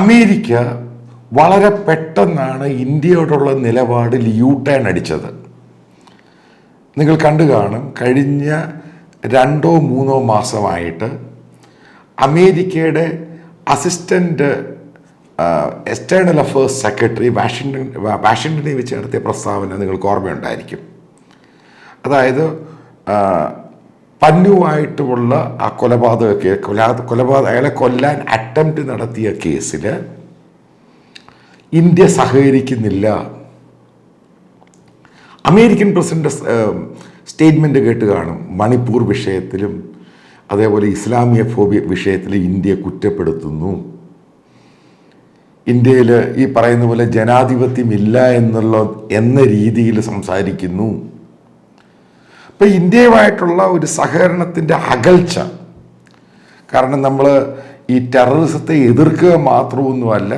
America വളരെ പെട്ടെന്നാണ് ഇന്ത്യയോടുള്ള നിലപാടിൽ യൂ ടേൺ അടിച്ചത്. നിങ്ങൾ കണ്ടു കാണും കഴിഞ്ഞ രണ്ടോ മൂന്നോ മാസമായിട്ട് അമേരിക്കയുടെ assistant external affairs secretary Washington വാഷിങ്ടണിൽ വെച്ച് നടത്തിയ പ്രസ്താവന നിങ്ങൾക്ക് ഓർമ്മയുണ്ടായിരിക്കും. അതായത് പന്നുവായിട്ടുമുള്ള ആ കൊലപാതക കേ കൊലാ കൊലപാതക അയാളെ കൊല്ലാൻ അറ്റംപ്റ്റ് നടത്തിയ കേസിൽ ഇന്ത്യ സഹകരിക്കുന്നില്ല. അമേരിക്കൻ പ്രസിഡന്റ് സ്റ്റേറ്റ്മെന്റ് കേട്ട് കാണും. മണിപ്പൂർ വിഷയത്തിലും അതേപോലെ ഇസ്ലാമിയ ഫോബിയ വിഷയത്തിൽ ഇന്ത്യ കുറ്റപ്പെടുത്തുന്നു. ഇന്ത്യയിൽ ഈ പറയുന്ന പോലെ ജനാധിപത്യമില്ല എന്നുള്ള എന്ന രീതിയിൽ സംസാരിക്കുന്നു. അപ്പം ഇന്ത്യയുമായിട്ടുള്ള ഒരു സഹകരണത്തിന്റെ അകൽച്ച. കാരണം നമ്മൾ ഈ ടെററിസത്തെ എതിർക്കുക മാത്രമൊന്നുമല്ല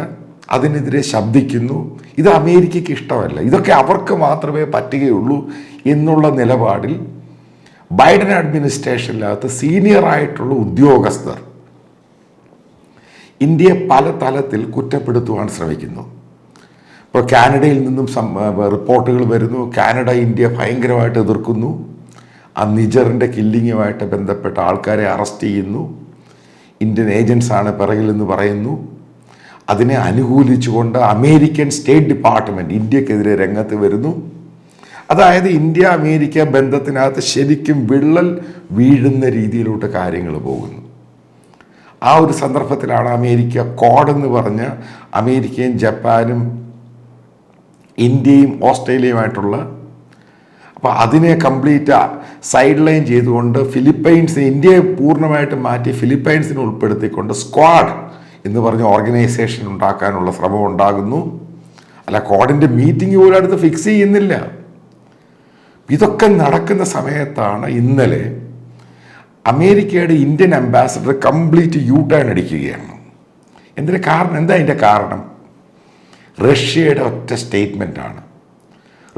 അതിനെതിരെ ശബ്ദിക്കുന്നു. ഇത് അമേരിക്കയ്ക്ക് ഇഷ്ടമല്ല. ഇതൊക്കെ അവർക്ക് മാത്രമേ പറ്റുകയുള്ളൂ എന്നുള്ള നിലപാടിൽ ബൈഡൻ അഡ്മിനിസ്ട്രേഷനിനകത്ത് സീനിയർ ആയിട്ടുള്ള ഉദ്യോഗസ്ഥർ ഇന്ത്യയെ പല തലത്തിൽ കുറ്റപ്പെടുത്തുവാൻ ശ്രമിക്കുന്നു. ഇപ്പോൾ കാനഡയിൽ നിന്നും റിപ്പോർട്ടുകൾ വരുന്നു. കാനഡ ഇന്ത്യ ഭയങ്കരമായിട്ട് എതിർക്കുന്നു. ആ നിജറിന്റെ കില്ലിങ്ങുമായിട്ട് ബന്ധപ്പെട്ട ആൾക്കാരെ അറസ്റ്റ് ചെയ്യുന്നു. ഇന്ത്യൻ ഏജൻസ് ആണ് പിറകിൽ എന്ന് പറയുന്നു. അതിനെ അനുകൂലിച്ചുകൊണ്ട് അമേരിക്കൻ സ്റ്റേറ്റ് ഡിപ്പാർട്ട്മെന്റ് ഇന്ത്യക്കെതിരെ രംഗത്ത് വരുന്നു. അതായത് ഇന്ത്യ അമേരിക്ക ബന്ധത്തിനകത്ത് ശരിക്കും വിള്ളൽ വീഴുന്ന രീതിയിലോട്ട് കാര്യങ്ങൾ പോകുന്നു. ആ ഒരു സന്ദർഭത്തിലാണ് അമേരിക്ക കോഡെന്ന് പറഞ്ഞ് അമേരിക്കയും ജപ്പാനും ഇന്ത്യയും ഓസ്ട്രേലിയയുമായിട്ടുള്ള അപ്പോൾ അതിനെ കംപ്ലീറ്റ് സൈഡ് ലൈൻ ചെയ്തുകൊണ്ട് ഫിലിപ്പൈൻസ് ഇന്ത്യയെ പൂർണമായിട്ട് മാറ്റി ഫിലിപ്പൈൻസിനെ ഉൾപ്പെടുത്തിക്കൊണ്ട് സ്ക്വാഡ് എന്ന് പറഞ്ഞ ഓർഗനൈസേഷൻ ഉണ്ടാക്കാനുള്ള ശ്രമം ഉണ്ടാകുന്നു. അല്ല കോഡിന്റെ മീറ്റിംഗ് പോലും അടുത്ത് ഫിക്സ് ചെയ്യുന്നില്ല. ഇതൊക്കെ നടക്കുന്ന സമയത്താണ് ഇന്നലെ അമേരിക്കയുടെ Indian ambassador complete U turn അടിക്കുകയാണ്. എന്തിന് കാരണം? എന്താ അതിന്റെ കാരണം? റഷ്യയുടെ ഒറ്റ സ്റ്റേറ്റ്മെന്റാണ്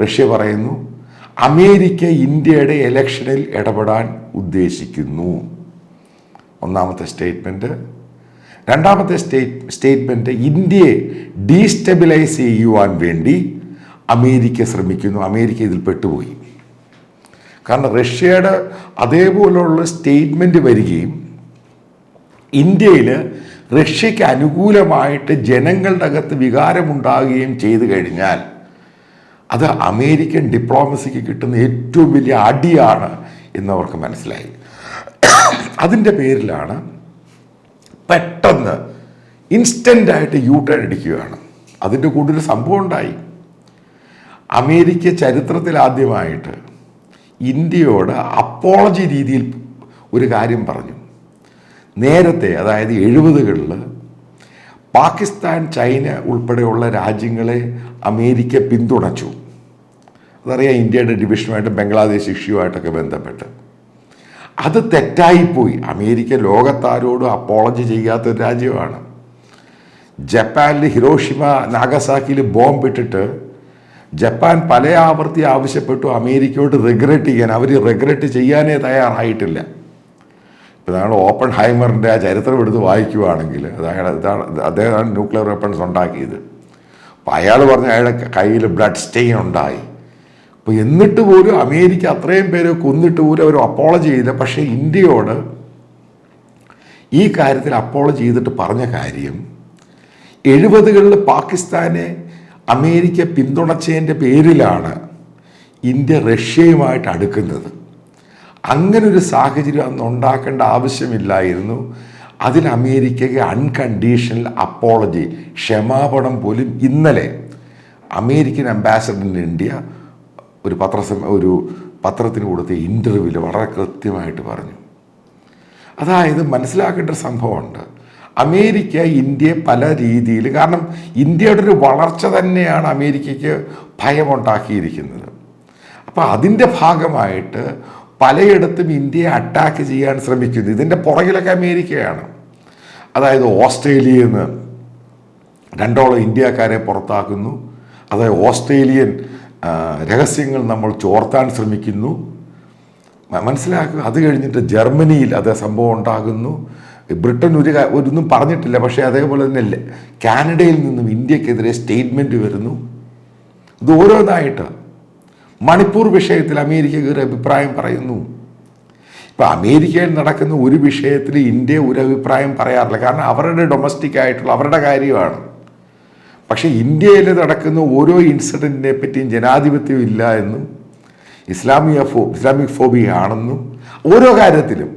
റഷ്യ പറയുന്നു അമേരിക്ക ഇന്ത്യയുടെ ഇലക്ഷനിൽ ഇടപെടാൻ ഉദ്ദേശിക്കുന്നു. ഒന്നാമത്തെ സ്റ്റേറ്റ്മെന്റ് രണ്ടാമത്തെ സ്റ്റേറ്റ് സ്റ്റേറ്റ്മെന്റ് ഇന്ത്യയെ ഡീസ്റ്റെബിലൈസ് ചെയ്യുവാൻ വേണ്ടി അമേരിക്ക ശ്രമിക്കുന്നു. അമേരിക്ക ഇതിൽ പെട്ടുപോയി. കാരണം റഷ്യയുടെ അതേപോലുള്ള സ്റ്റേറ്റ്മെന്റ് വരികയും ഇന്ത്യയിൽ റഷ്യയ്ക്ക് അനുകൂലമായിട്ട് ജനങ്ങളുടെ അകത്ത് വികാരമുണ്ടാകുകയും ചെയ്തു കഴിഞ്ഞാൽ അത് അമേരിക്കൻ ഡിപ്ലോമസിക്ക് കിട്ടുന്ന ഏറ്റവും വലിയ അടിയാണ് എന്നവർക്ക് മനസ്സിലായി. അതിന്റെ പേരിലാണ് പെട്ടെന്ന് ഇൻസ്റ്റന്റായിട്ട് യു ടേൺ അടിക്കുകയാണ് അതിന്റെ കൂടെ ഒരു സംഭവം ഉണ്ടായി. അമേരിക്ക ചരിത്രത്തിൽ ആദ്യമായിട്ട് ഇന്ത്യയോട് അപ്പോളജി രീതിയിൽ ഒരു കാര്യം പറഞ്ഞു. നേരത്തെ അതായത് എഴുപതുകളിൽ പാകിസ്ഥാൻ ചൈന ഉൾപ്പെടെയുള്ള രാജ്യങ്ങളെ അമേരിക്ക പിന്തുണച്ചു. അതറിയാം ഇന്ത്യയുടെ ഡിവിഷനുമായിട്ട് ബംഗ്ലാദേശ് ഇഷ്യുമായിട്ടൊക്കെ ബന്ധപ്പെട്ട്. അത് തെറ്റായിപ്പോയി. അമേരിക്ക ലോകത്താരോടും അപ്പോളജി ചെയ്യാത്ത ഒരു രാജ്യമാണ്. ജപ്പാനിൽ ഹിരോഷിമ നാഗസാക്കിയിൽ ബോംബ് ഇട്ടിട്ട് ജപ്പാൻ പല ആവർത്തി ആവശ്യപ്പെട്ടു അമേരിക്കയോട് റിഗ്രറ്റ് ചെയ്യാൻ. അവർ റിഗ്രറ്റ് ചെയ്യാനേ തയ്യാറായിട്ടില്ല. ഇപ്പം നമ്മൾ ഓപ്പൺ ഹൈമറിന്റെ ആ ചരിത്രം എടുത്ത് വായിക്കുവാണെങ്കിൽ അതായത് ഇതാണ് അദ്ദേഹമാണ് ന്യൂക്ലിയർ വെപ്പൺസ് ഉണ്ടാക്കിയത്. അപ്പം അയാൾ പറഞ്ഞ അയാളെ കയ്യിൽ ബ്ലഡ് സ്റ്റെയിൻ ഉണ്ടായി. അപ്പോൾ എന്നിട്ട് പോലും അമേരിക്ക അത്രയും പേര് കൊന്നിട്ട് പോലും അവർ അപ്പോളജി ചെയ്തില്ല. പക്ഷേ ഇന്ത്യയോട് ഈ കാര്യത്തിൽ അപ്പോളജി ചെയ്തിട്ട് പറഞ്ഞ കാര്യം എഴുപതുകളിൽ പാകിസ്ഥാനെ അമേരിക്ക പിന്തുണച്ചതിന്റെ പേരിലാണ് ഇന്ത്യ റഷ്യയുമായിട്ട് അടുക്കുന്നത്. അങ്ങനെ ഒരു സാഹചര്യം അന്ന് ഉണ്ടാക്കേണ്ട ആവശ്യമില്ലായിരുന്നു. അതിന് അമേരിക്കയ്ക്ക് അൺകണ്ടീഷണൽ അപ്പോളജി ക്ഷമാപണം പോലും ഇന്നലെ അമേരിക്കൻ അംബാസഡറിന് ഇന്ത്യ ഒരു പത്രസം ഒരു പത്രത്തിന് കൊടുത്ത ഇന്റർവ്യൂവിൽ വളരെ കൃത്യമായിട്ട് പറഞ്ഞു. അതായത് മനസ്സിലാക്കേണ്ട ഒരു സംഭവമുണ്ട്. അമേരിക്ക ഇന്ത്യയെ പല രീതിയിൽ കാരണം ഇന്ത്യയുടെ ഒരു വളർച്ച തന്നെയാണ് അമേരിക്കയ്ക്ക് ഭയമുണ്ടാക്കിയിരിക്കുന്നത്. അപ്പോൾ അതിന്റെ ഭാഗമായിട്ട് പലയിടത്തും ഇന്ത്യയെ അറ്റാക്ക് ചെയ്യാൻ ശ്രമിക്കുന്നു ഇതിന്റെ പുറകിലൊക്കെ അമേരിക്കയാണ്. അതായത് ഓസ്ട്രേലിയയിൽ നിന്ന് രണ്ടോളം ഇന്ത്യക്കാരെ പുറത്താക്കുന്നു. അതായത് ഓസ്ട്രേലിയൻ രഹസ്യങ്ങൾ നമ്മൾ ചോർത്താൻ ശ്രമിക്കുന്നു. മനസ്സിലാക്കുക അത് കഴിഞ്ഞിട്ട് ജർമ്മനിയിൽ അതേ സംഭവം ഉണ്ടാകുന്നു. ബ്രിട്ടൻ ഒരു ഒരൊന്നും പറഞ്ഞിട്ടില്ല പക്ഷേ അതേപോലെ തന്നെ കാനഡയിൽ നിന്നും ഇന്ത്യക്കെതിരെ സ്റ്റേറ്റ്മെന്റ് വരുന്നു. ഇത് ഓരോന്നായിട്ട് മണിപ്പൂർ വിഷയത്തിൽ അമേരിക്ക ഒരു അഭിപ്രായം പറയുന്നു. ഇപ്പം അമേരിക്കയിൽ നടക്കുന്ന ഒരു വിഷയത്തിൽ ഇന്ത്യ ഒരു അഭിപ്രായം പറയാറില്ല. കാരണം അവരുടെ ഡൊമസ്റ്റിക് ആയിട്ടുള്ള അവരുടെ കാര്യമാണ്. പക്ഷേ ഇന്ത്യയിൽ നടക്കുന്ന ഓരോ ഇൻസിഡന്റിനെ പറ്റിയും ജനാധിപത്യം ഇല്ല എന്നും ഇസ്ലാമിയ ഫോ ഇസ്ലാമിക് ഫോബിയ ആണെന്നും ഓരോ കാര്യത്തിലും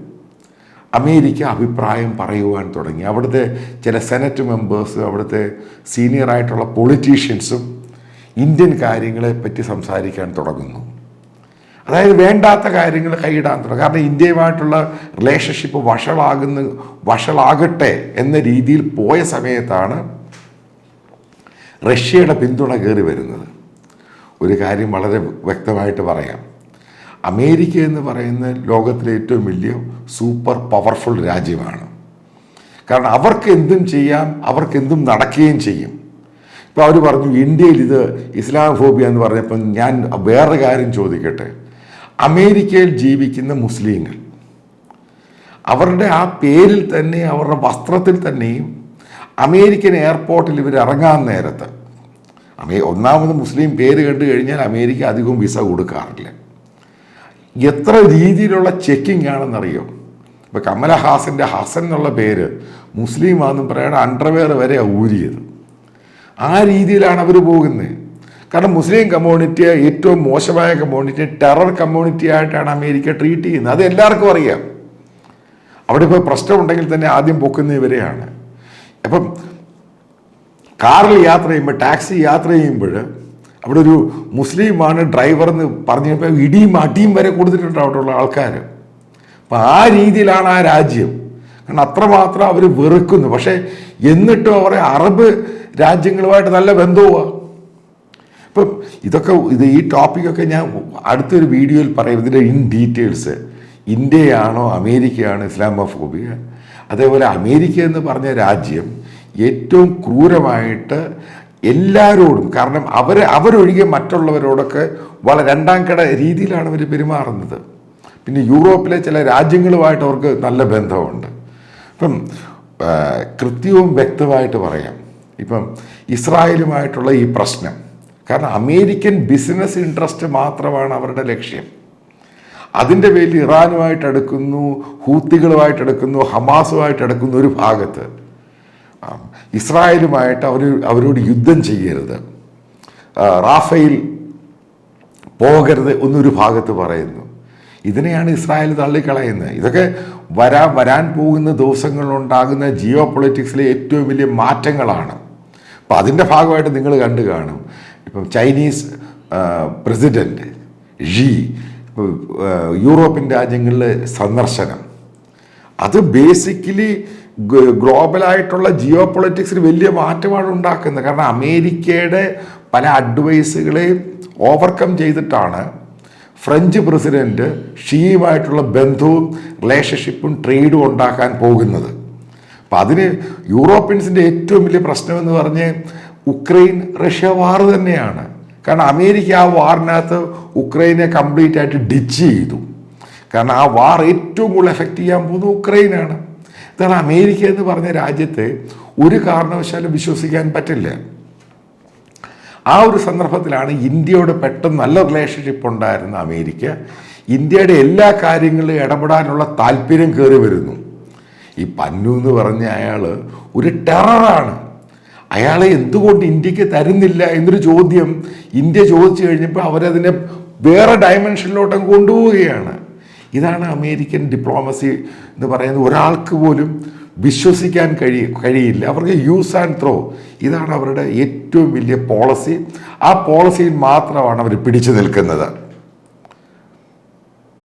അമേരിക്ക അഭിപ്രായം പറയുവാൻ തുടങ്ങി. അവിടുത്തെ ചില സെനറ്റ് മെമ്പേഴ്സ് അവിടുത്തെ സീനിയർ ആയിട്ടുള്ള പൊളിറ്റീഷ്യൻസും ഇന്ത്യൻ കാര്യങ്ങളെ പറ്റി സംസാരിക്കാൻ തുടങ്ങുന്നു. അതായത് വേണ്ടാത്ത കാര്യങ്ങൾ കൈയിടാൻ തുടങ്ങും കാരണം ഇന്ത്യയുമായിട്ടുള്ള റിലേഷൻഷിപ്പ് വഷളാകുന്ന വഷളാകട്ടെ എന്ന രീതിയിൽ പോയ സമയത്താണ് റഷ്യയുടെ പിന്തുണ കയറി വരുന്നത്. ഒരു കാര്യം വളരെ വ്യക്തമായിട്ട് പറയാം. അമേരിക്ക എന്ന് പറയുന്ന ലോകത്തിലെ ഏറ്റവും വലിയ സൂപ്പർ പവർഫുൾ രാജ്യമാണ്. കാരണം അവർക്ക് എന്തും ചെയ്യാം അവർക്ക് എന്തും നടക്കുകയും ചെയ്യും. ഇപ്പോൾ അവർ പറഞ്ഞു ഇന്ത്യയിൽ ഇത് ഇസ്ലാം ഫോബിയ എന്ന് പറഞ്ഞപ്പം ഞാൻ വേറെ കാര്യം ചോദിക്കട്ടെ. അമേരിക്കയിൽ ജീവിക്കുന്ന മുസ്ലിങ്ങൾ അവരുടെ ആ പേരിൽ തന്നെ അവരുടെ വസ്ത്രത്തിൽ തന്നെയും അമേരിക്കൻ എയർപോർട്ടിൽ ഇവർ ഇറങ്ങാൻ നേരത്ത് അമേ ഒന്നാമത് മുസ്ലിം പേര് കണ്ടു കഴിഞ്ഞാൽ അമേരിക്ക അധികവും വിസ കൊടുക്കാറില്ല. എത്ര രീതിയിലുള്ള ചെക്കിംഗ് ആണെന്നറിയോ? ഇപ്പം കമലഹാസന്റെ ഹസൻ എന്നുള്ള പേര് മുസ്ലിമാണെന്നും പറയണ അണ്ടർവെയർ വരെ ഊരിയത്. ആ രീതിയിലാണ് അവർ പോകുന്നത് കാരണം മുസ്ലിം കമ്മ്യൂണിറ്റിയെ ഏറ്റവും മോശമായ കമ്മ്യൂണിറ്റി ടെറർ കമ്മ്യൂണിറ്റി ആയിട്ടാണ് അമേരിക്ക ട്രീറ്റ് ചെയ്യുന്നത് അത് എല്ലാവർക്കും അറിയാം. അവിടെ ഇപ്പോൾ പ്രശ്നമുണ്ടെങ്കിൽ തന്നെ ആദ്യം പൊക്കുന്ന ഇവരെയാണ്. അപ്പം കാറിൽ യാത്ര ചെയ്യുമ്പോൾ ടാക്സി യാത്ര ചെയ്യുമ്പോൾ അവിടെ ഒരു മുസ്ലിമാണ് ഡ്രൈവർ എന്ന് പറഞ്ഞു കഴിഞ്ഞപ്പോൾ ഇടിയും അടിയും വരെ കൊടുത്തിട്ടുണ്ട് അവിടെയുള്ള ആൾക്കാർ അപ്പം ആ രീതിയിലാണ് ആ രാജ്യം. കാരണം അത്രമാത്രം അവർ വെറുക്കുന്നു. പക്ഷേ എന്നിട്ടും അവരെ അറബ് രാജ്യങ്ങളുമായിട്ട് നല്ല ബന്ധവുമാണ് ഇപ്പം ഇതൊക്കെ ഇത് ഈ ടോപ്പിക്കൊക്കെ ഞാൻ അടുത്തൊരു വീഡിയോയിൽ പറയും. ഇതിന്റെ ഇൻ ഡീറ്റെയിൽസ്. ഇന്ത്യയാണോ അമേരിക്കയാണോ ഇസ്ലാമോഫോബിയ? അതേപോലെ അമേരിക്ക എന്ന് പറഞ്ഞ രാജ്യം ഏറ്റവും ക്രൂരമായിട്ട് എല്ലാവരോടും കാരണം അവർ അവരൊഴികെ മറ്റുള്ളവരോടൊക്കെ വളരെ രണ്ടാം കട രീതിയിലാണ് അവർ പെരുമാറുന്നത്. പിന്നെ യൂറോപ്പിലെ ചില രാജ്യങ്ങളുമായിട്ട് അവർക്ക് നല്ല ബന്ധമുണ്ട്. ഇപ്പം കൃത്യവും വ്യക്തമായിട്ട് പറയാം. ഇപ്പം ഇസ്രായേലുമായിട്ടുള്ള ഈ പ്രശ്നം. കാരണം അമേരിക്കൻ ബിസിനസ് ഇൻട്രസ്റ്റ് മാത്രമാണ് അവരുടെ ലക്ഷ്യം. അതിന്റെ പേരിൽ ഇറാനുമായിട്ട് അടുക്കുന്നു ഹൂത്തികളുമായിട്ട് അടുക്കുന്നു ഹമാസുമായിട്ട് അടുക്കുന്നു ഒരു ഭാഗത്ത്. ഇസ്രായേലുമായിട്ട് അവർ അവരോട് യുദ്ധം ചെയ്യരുത്. റാഫേൽ പോകരുത് എന്നൊരു ഭാഗത്ത് പറയുന്നു. ഇതിനെയാണ് ഇസ്രായേൽ തള്ളിക്കളയുന്നത്. ഇതൊക്കെ വരാൻ വരാൻ പോകുന്ന ദിവസങ്ങളിലുണ്ടാകുന്ന ജിയോ പൊളിറ്റിക്സിലെ ഏറ്റവും വലിയ മാറ്റങ്ങളാണ്. അപ്പം അതിന്റെ ഭാഗമായിട്ട് നിങ്ങൾ കണ്ടു കാണും. ഇപ്പം ചൈനീസ് പ്രസിഡന്റ് ഷീ യൂറോപ്യൻ രാജ്യങ്ങളിലെ സന്ദർശനം. അത് ബേസിക്കലി ഗ്ലോബലായിട്ടുള്ള ജിയോ പൊളിറ്റിക്സിൽ വലിയ മാറ്റമാണ് ഉണ്ടാക്കുന്നത്. കാരണം അമേരിക്കയുടെ പല അഡ്വൈസുകളെയും ഓവർകം ചെയ്തിട്ടാണ് ഫ്രഞ്ച് പ്രസിഡന്റ് ഷീയുമായിട്ടുള്ള ബന്ധവും റിലേഷൻഷിപ്പും ട്രേഡും ഉണ്ടാക്കാൻ പോകുന്നത്. അപ്പം അതിന് യൂറോപ്യൻസിന്റെ ഏറ്റവും വലിയ പ്രശ്നമെന്ന് പറഞ്ഞ് ഉക്രൈൻ റഷ്യ വാർ തന്നെയാണ്. കാരണം അമേരിക്ക ആ വാറിനകത്ത് ഉക്രൈനെ കംപ്ലീറ്റ് ആയിട്ട് ഡിച്ച് ചെയ്തു. കാരണം ആ വാർ ഏറ്റവും കൂടുതൽ എഫക്റ്റ് ചെയ്യാൻ പോകുന്നത് ഉക്രൈനാണ്. ഇതാണ് അമേരിക്ക എന്ന് പറഞ്ഞ രാജ്യത്തെ ഒരു കാരണവശാലും വിശ്വസിക്കാൻ പറ്റില്ല. ആ ഒരു സന്ദർഭത്തിലാണ് ഇന്ത്യയോട് പെട്ടെന്ന് നല്ല റിലേഷൻഷിപ്പ് ഉണ്ടായിരുന്ന അമേരിക്ക. ഇന്ത്യയുടെ എല്ലാ കാര്യങ്ങളിലും ഇടപെടാനുള്ള താല്പര്യം കയറി വരുന്നു. ഈ പന്നു എന്ന് പറഞ്ഞ അയാൾ ഒരു ടെററാണ്. അയാളെ എന്തുകൊണ്ട് ഇന്ത്യയ്ക്ക് തരുന്നില്ല എന്നൊരു ചോദ്യം ഇന്ത്യ ചോദിച്ചു കഴിഞ്ഞപ്പോൾ അവരതിനെ വേറെ ഡയമെൻഷനിലോട്ടും കൊണ്ടുപോവുകയാണ്. ഇതാണ് അമേരിക്കൻ ഡിപ്ലോമസി എന്ന് പറയുന്നത്. ഒരാൾക്ക് പോലും വിശ്വസിക്കാൻ കഴി കഴിയില്ല. അവർക്ക് യൂസ് ആൻഡ് ത്രോ ഇതാണ് അവരുടെ ഏറ്റവും വലിയ പോളിസി ആ പോളിസിയിൽ മാത്രമാണ് അവർ പിടിച്ചു നിൽക്കുന്നത്.